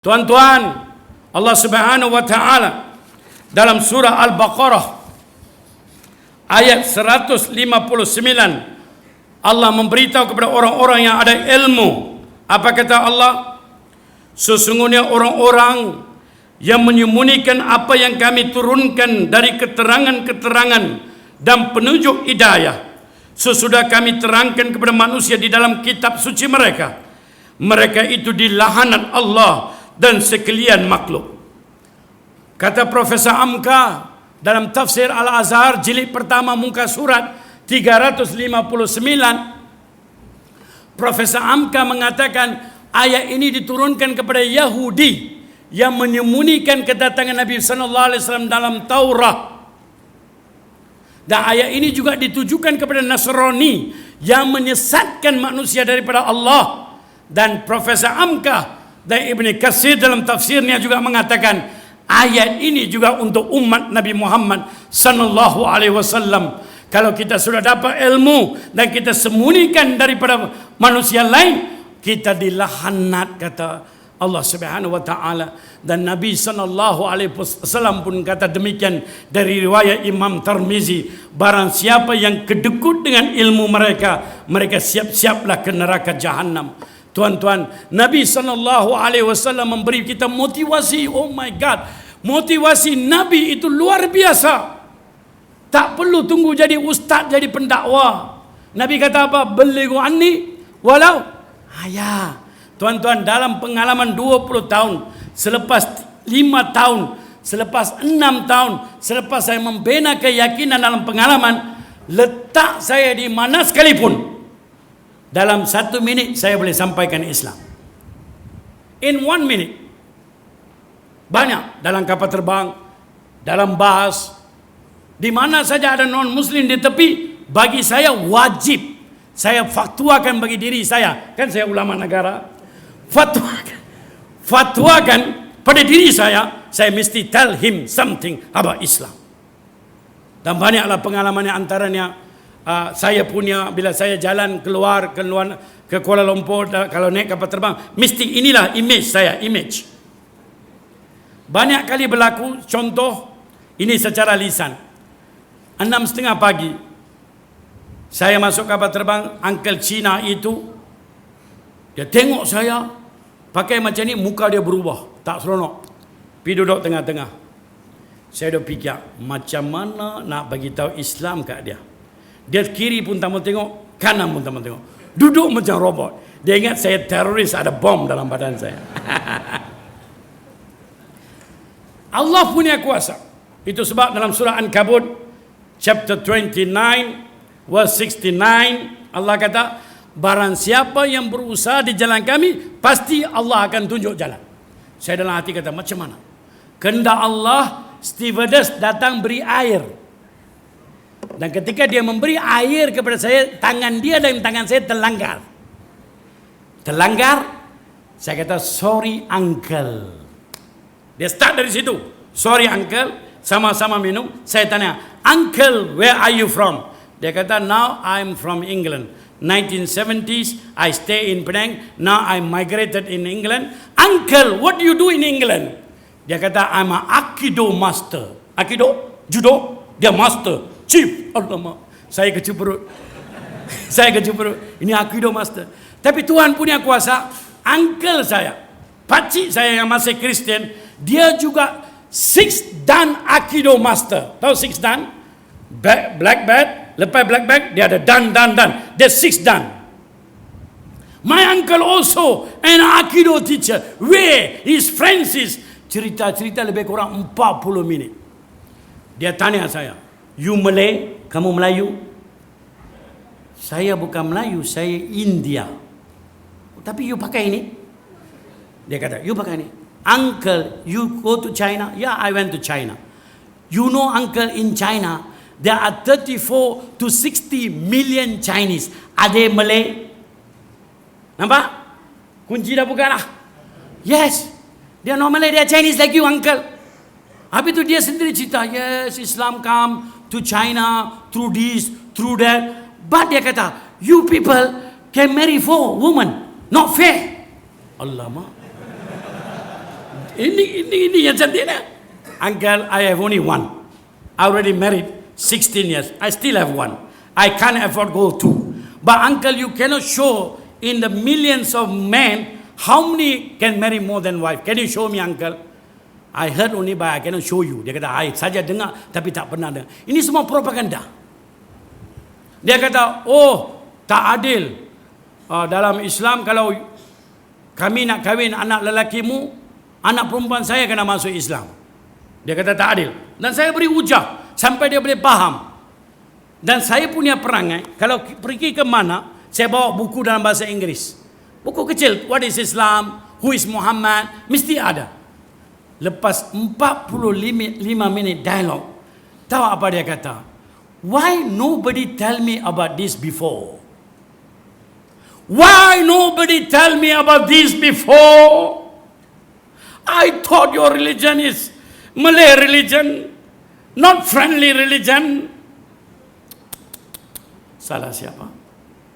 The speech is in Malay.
Tuan-tuan, Allah Subhanahu wa taala dalam surah Al-Baqarah ayat 159 Allah memberitahu kepada orang-orang yang ada ilmu. Apa kata Allah? Sesungguhnya orang-orang yang menyembunyikan apa yang kami turunkan dari keterangan-keterangan dan penunjuk hidayah sesudah kami terangkan kepada manusia di dalam kitab suci mereka mereka itu di lahanat Allah dan sekalian makhluk. Kata Profesor Amka dalam tafsir Al-Azhar jilid pertama muka surat 359 Profesor Amka mengatakan ayat ini diturunkan kepada Yahudi yang menyembunyikan kedatangan Nabi sallallahu alaihi wasallam dalam Taurat. Dan ayat ini juga ditujukan kepada Nasrani yang menyesatkan manusia daripada Allah dan Profesor Amka dan Ibn Qasir dalam tafsirnya juga mengatakan ayat ini juga untuk umat Nabi Muhammad sallallahu alaihi wasallam. Kalau kita sudah dapat ilmu dan kita sembunyikan daripada manusia lain, kita dilahanat kata Allah Subhanahu wa taala. Dan Nabi sallallahu alaihi wasallam pun kata demikian dari riwayat Imam Tirmizi. Barang siapa yang kedekut dengan ilmu mereka mereka siap-siaplah ke neraka jahanam Tuan-tuan, Nabi sallallahu alaihi wasallam memberi kita motivasi. Oh my god. Motivasi Nabi itu luar biasa. Tak perlu tunggu jadi ustaz jadi pendakwa. Nabi kata apa? Belighu anni walau ayah. Tuan-tuan, dalam pengalaman 20 tahun, selepas 5 tahun, selepas 6 tahun, selepas saya membina keyakinan dalam pengalaman, letak saya di mana sekalipun, dalam satu minit saya boleh sampaikan Islam. In one minute. Banyak dalam kapal terbang, dalam bas, di mana saja ada non muslim di tepi, bagi saya wajib saya fatwakan bagi diri saya. Kan saya ulama negara. Fatwakan. Fatwakan pada diri saya, saya mesti tell him something about Islam. Dan banyaklah pengalaman yang antaranya uh, saya punya bila saya jalan keluar ke luar ke Kuala Lumpur kalau naik kapal terbang mesti inilah image saya image. Banyak kali berlaku contoh ini secara lisan. Enam setengah pagi saya masuk kapal terbang Uncle Cina itu dia tengok saya pakai macam ni muka dia berubah tak seronok. Pergi duduk tengah-tengah. Saya dah fikir macam mana nak bagi tahu Islam kat dia dia kiri pun tak mau tengok, kanan pun tak mau tengok. Duduk macam robot. Dia ingat saya teroris ada bom dalam badan saya. Allah punya kuasa. Itu sebab dalam surah An-Kabut chapter 29 verse 69 Allah kata barang siapa yang berusaha di jalan kami pasti Allah akan tunjuk jalan. Saya dalam hati kata macam mana? Kehendak Allah stewardess datang beri air dan ketika dia memberi air kepada saya, tangan dia dan tangan saya terlanggar. Terlanggar, saya kata, sorry uncle. Dia start dari situ. Sorry uncle, sama-sama minum. Saya tanya, uncle, where are you from? Dia kata, now I'm from England. 1970s, I stay in Penang. Now I migrated in England. Uncle, what do you do in England? Dia kata, I'm an Aikido master. Aikido? Judo? Dia master. Chief. Alamak. Saya kecil perut. saya kecil perut. Ini Aikido Master. Tapi Tuhan punya kuasa. Uncle saya. Pakcik saya yang masih Kristian. Dia juga Six Dan Aikido Master. Tahu Six Dan? Black, belt. Lepas black belt, dia ada Dan, Dan, Dan. Dia Six Dan. My uncle also an Aikido teacher. Where is Francis? Cerita-cerita lebih kurang 40 minit. Dia tanya saya, You Malay, kamu Melayu? Saya bukan Melayu, saya India. Tapi you pakai ini? Dia kata, you pakai ini. Uncle, you go to China? Yeah, I went to China. You know, uncle, in China, there are 34 to 60 million Chinese. Are they Malay? Nampak? Kunci dah buka lah. Yes. Malay, they are Chinese like you, uncle. Habis tu dia sendiri cerita, yes, Islam come to China through this, through that. But dia kata, you people can marry four women. Not fair. Allah ini ini ini yang cantik ni. Uncle, I have only one. I already married 16 years. I still have one. I can't afford go two. But uncle, you cannot show in the millions of men how many can marry more than wife. Can you show me, uncle? I heard only but I cannot show you. Dia kata, I saja dengar tapi tak pernah dengar. Ini semua propaganda. Dia kata, oh tak adil. Uh, dalam Islam kalau kami nak kahwin anak lelakimu, anak perempuan saya kena masuk Islam. Dia kata tak adil. Dan saya beri hujah sampai dia boleh faham. Dan saya punya perangai, kalau pergi ke mana, saya bawa buku dalam bahasa Inggeris. Buku kecil, what is Islam, who is Muhammad, mesti ada. Lepas 45 minit dialog, tahu apa dia kata? Why nobody tell me about this before? Why nobody tell me about this before? I thought your religion is Malay religion, not friendly religion. Salah siapa?